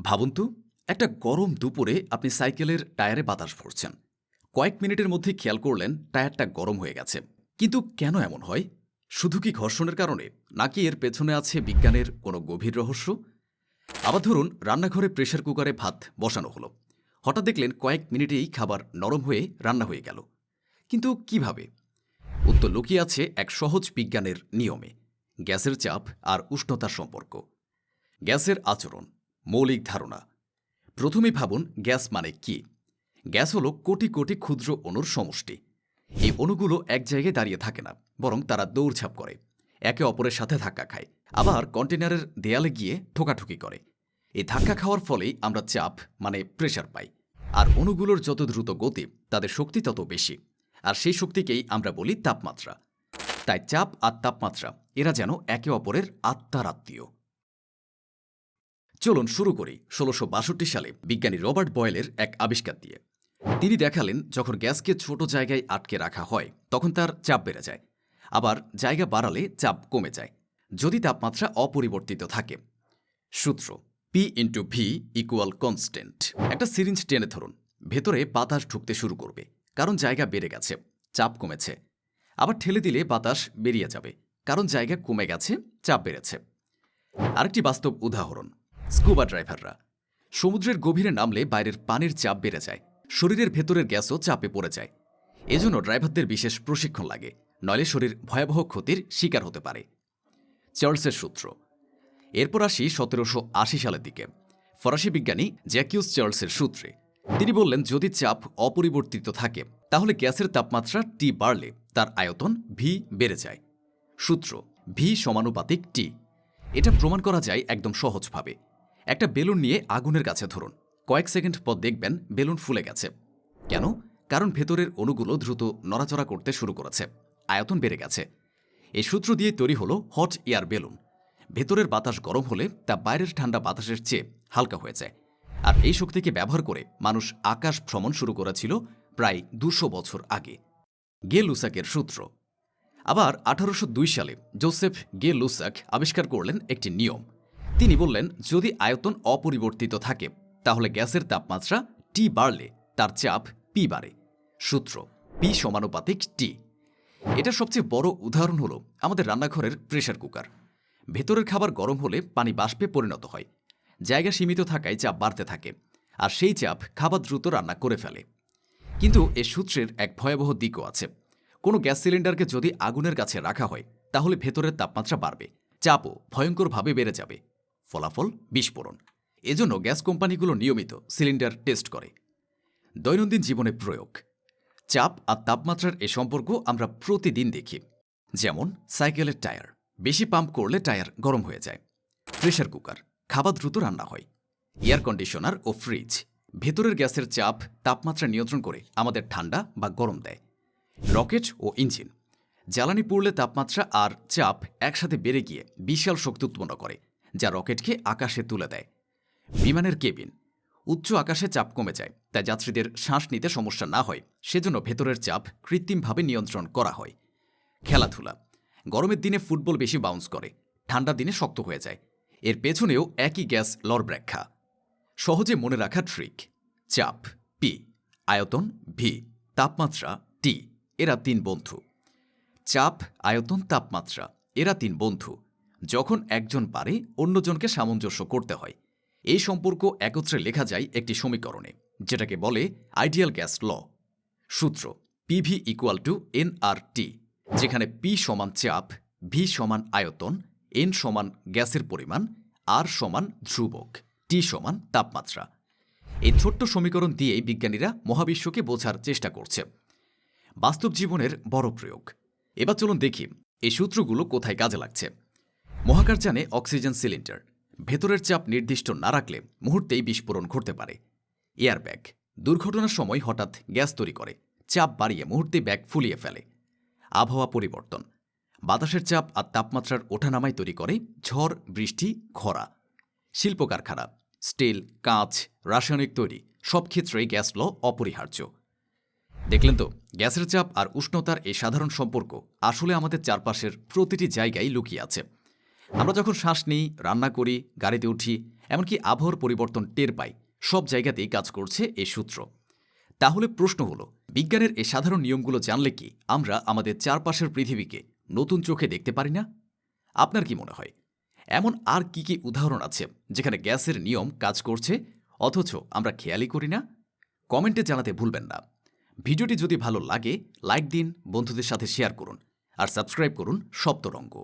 ভাবুন তো, একটা গরম দুপুরে আপনি সাইকেলের টায়ারে বাতাস ভরছেন। কয়েক মিনিটের মধ্যে খেয়াল করলেন টায়ারটা গরম হয়ে গেছে। কিন্তু কেন এমন হয়? শুধু কি ঘর্ষণের কারণে, নাকি এর পেছনে আছে বিজ্ঞানের কোনো গভীর রহস্য? আবার ধরুন, রান্নাঘরে প্রেশার কুকারে ভাত বসানো হলো। হঠাৎ দেখলেন কয়েক মিনিটেই খাবার নরম হয়ে রান্না হয়ে গেল। কিন্তু কীভাবে? উত্তর লুকিয়ে আছে এক সহজ বিজ্ঞানের নিয়মে, গ্যাসের চাপ আর উষ্ণতার সম্পর্ক। গ্যাসের আচরণ। মৌলিক ধারণা। প্রথমে ভাবুন গ্যাস মানে কি। গ্যাস হলো কোটি কোটি ক্ষুদ্র অণুর সমষ্টি। এই অণুগুলো এক জায়গায় দাঁড়িয়ে থাকে না, বরং তারা দৌড়ঝাঁপ করে, একে অপরের সাথে ধাক্কা খায়, আবার কন্টেনারের দেয়ালে গিয়ে ঠোকাঠুকি করে। এই ধাক্কা খাওয়ার ফলেই আমরা চাপ মানে প্রেশার পাই। আর অণুগুলোর যত দ্রুত গতি, তাদের শক্তি তত বেশি। আর সেই শক্তিকেই আমরা বলি তাপমাত্রা। তাই চাপ আর তাপমাত্রা, এরা যেন একে অপরের আত্মার আত্মীয়। চলুন শুরু করি ষোলোশো সালে বিজ্ঞানী রবার্ট বয়েলের এক আবিষ্কার দিয়ে। তিনি দেখালেন, যখন গ্যাসকে ছোট জায়গায় আটকে রাখা হয়, তখন তার চাপ বেড়ে যায়। আবার জায়গা বাড়ালে চাপ কমে যায়, যদি তাপমাত্রা অপরিবর্তিত থাকে। সূত্র P into V equal constant একটা সিরিঞ্জ টেনে ধরুন, ভেতরে বাতাস ঢুকতে শুরু করবে, কারণ জায়গা বেড়ে গেছে, চাপ কমেছে। আবার ঠেলে দিলে বাতাস বেরিয়ে যাবে, কারণ জায়গা কমে গেছে, চাপ বেড়েছে। আরেকটি বাস্তব উদাহরণ স্কুবা ড্রাইভাররা। সমুদ্রের গভীরে নামলে বাইরের পানির চাপ বেড়ে যায়, শরীরের ভেতরের গ্যাসও চাপে পড়ে যায়। এজন্য ড্রাইভারদের বিশেষ প্রশিক্ষণ লাগে, নইলে শরীর ভয়াবহ ক্ষতির শিকার হতে পারে। চার্লসের সূত্র। এরপর আসি সতেরোশো আশি সালের দিকে। ফরাসি বিজ্ঞানী জ্যাকিউস চার্লসের সূত্রে। তিনি বললেন, যদি চাপ অপরিবর্তিত থাকে, তাহলে গ্যাসের তাপমাত্রা টি বাড়লে তার আয়তন ভি বেড়ে যায়। সূত্র ভি সমানুপাতিক টি এটা প্রমাণ করা যায় একদম সহজভাবে। একটা বেলুন নিয়ে আগুনের কাছে ধরুন। কয়েক সেকেন্ড পর দেখবেন বেলুন ফুলে গেছে। কেন? কারণ ভেতরের অণুগুলো দ্রুত নড়াচড়া করতে শুরু করেছে। আয়তন বেড়ে গেছে। এই সূত্র দিয়ে তৈরি হলো হট এয়ার বেলুন। ভেতরের বাতাস গরম হলে তা বাইরের ঠান্ডা বাতাসের চেয়ে হালকা হয়ে যায়। আর এই শক্তিকে ব্যবহার করে মানুষ আকাশ ভ্রমণ শুরু করেছিল প্রায় দুশো বছর আগে। গে লুসাকের সূত্র। আবার আঠারোশো দুই সালে জোসেফ গে লুসাক আবিষ্কার করলেন একটি নিয়ম। তিনি বললেন, যদি আয়তন অপরিবর্তিত থাকে, তাহলে গ্যাসের তাপমাত্রা টি বাড়লে, তার চাপ পি বাড়ে। সূত্র পি সমানুপাতিক টি এটা সবচেয়ে বড় উদাহরণ হলো আমাদের রান্নাঘরের প্রেশার কুকার। ভেতরের খাবার গরম হলে পানি বাষ্পে পরিণত হয়। জায়গা সীমিত থাকায় চাপ বাড়তে থাকে, আর সেই চাপ খাবার দ্রুত রান্না করে ফেলে। কিন্তু এ সূত্রের এক ভয়াবহ দিকও আছে। কোনো গ্যাস সিলিন্ডারকে যদি আগুনের কাছে রাখা হয়, তাহলে ভেতরের তাপমাত্রা বাড়বে, চাপও ভয়ঙ্করভাবে বেড়ে যাবে। ফলাফল বিস্ফোরণ। এজন্য গ্যাস কোম্পানিগুলো নিয়মিত সিলিন্ডার টেস্ট করে। দৈনন্দিন জীবনে প্রয়োগ। চাপ আর তাপমাত্রার এ সম্পর্ক আমরা প্রতিদিন দেখি। যেমন সাইকেলের টায়ার। বেশি পাম্প করলে টায়ার গরম হয়ে যায়। Pressure cooker. খাবার দ্রুত রান্না হয়। এয়ার কন্ডিশনার ও ফ্রিজ। ভেতরের গ্যাসের চাপ, তাপমাত্রা নিয়ন্ত্রণ করে আমাদের ঠান্ডা বা গরম দেয়। রকেট ও ইঞ্জিন। জ্বালানি পুড়লে তাপমাত্রা আর চাপ একসাথে বেড়ে গিয়ে বিশাল শক্তি উৎপন্ন করে। যা রকেটকে আকাশে তুলে দেয়। বিমানের কেবিন। উচ্চ আকাশে চাপ কমে যায়, তাই যাত্রীদের শ্বাস নিতে সমস্যা না হয়, সেজন্য ভেতরের চাপ কৃত্রিমভাবে নিয়ন্ত্রণ করা হয়। খেলাধুলা। গরমের দিনে ফুটবল বেশি বাউন্স করে, ঠান্ডার দিনে শক্ত হয়ে যায়। এর পেছনেও একই গ্যাস লর ব্যাখ্যা সহজে মনে রাখা ট্রিক চাপ পি আয়তন ভি তাপমাত্রা টি এরা তিন বন্ধু। চাপ, আয়তন, তাপমাত্রা, এরা তিন বন্ধু। যখন একজন পারে অন্যজনকে সামঞ্জস্য করতে হয়। এই সম্পর্ক একত্রে লেখা যায় একটি সমীকরণে, যেটাকে বলে আইডিয়াল গ্যাস ল। সূত্র PV equal to N R T যেখানে পি সমান চাপ ভি সমান আয়তন এন সমান গ্যাসের পরিমাণ আর সমান ধ্রুবক টি সমান তাপমাত্রা। এই ছোট্ট সমীকরণ দিয়েই বিজ্ঞানীরা মহাবিশ্বকে বোঝার চেষ্টা করছে। বাস্তব জীবনের বড় প্রয়োগ। এবার চলুন দেখি এই সূত্রগুলো কোথায় কাজে লাগছে। মহাকাশযানে অক্সিজেন সিলিন্ডার। ভেতরের চাপ নির্দিষ্ট না রাখলে মুহূর্তেই বিস্ফোরণ ঘটতে পারে। এয়ারব্যাগ। দুর্ঘটনার সময় হঠাৎ গ্যাস তৈরি করে। চাপ বাড়িয়ে মুহূর্তে ব্যাগ ফুলিয়ে ফেলে। আবহাওয়া পরিবর্তন। বাতাসের চাপ আর তাপমাত্রার ওঠানামাই তৈরি করে ঝড়, বৃষ্টি, খরা। শিল্প কারখানা স্টিল, কাঁচ, রাসায়নিক তৈরি সব ক্ষেত্রেই গ্যাস ল অপরিহার্য। দেখলেন তো, গ্যাসের চাপ আর উষ্ণতার এই সাধারণ সম্পর্ক আসলে আমাদের চারপাশের প্রতিটি জায়গায় লুকিয়ে আছে। আমরা যখন শ্বাস নিই, রান্না করি, গাড়িতে উঠি, এমনকি আবহাওয়ার পরিবর্তন টের পাই, সব জায়গাতেই কাজ করছে এই সূত্র। তাহলে প্রশ্ন হলো, বিজ্ঞানের এই সাধারণ নিয়মগুলো জানলে কি আমরা আমাদের চারপাশের পৃথিবীকে নতুন চোখে দেখতে পারি না? আপনার কি মনে হয়? এমন আর কি কি উদাহরণ আছে যেখানে গ্যাসের নিয়ম কাজ করছে, অথচ আমরা খেয়ালই করি না? কমেন্টে জানাতে ভুলবেন না। ভিডিওটি যদি ভালো লাগে, লাইক দিন, বন্ধুদের সাথে শেয়ার করুন, আর সাবস্ক্রাইব করুন সপ্তরঙ্গ।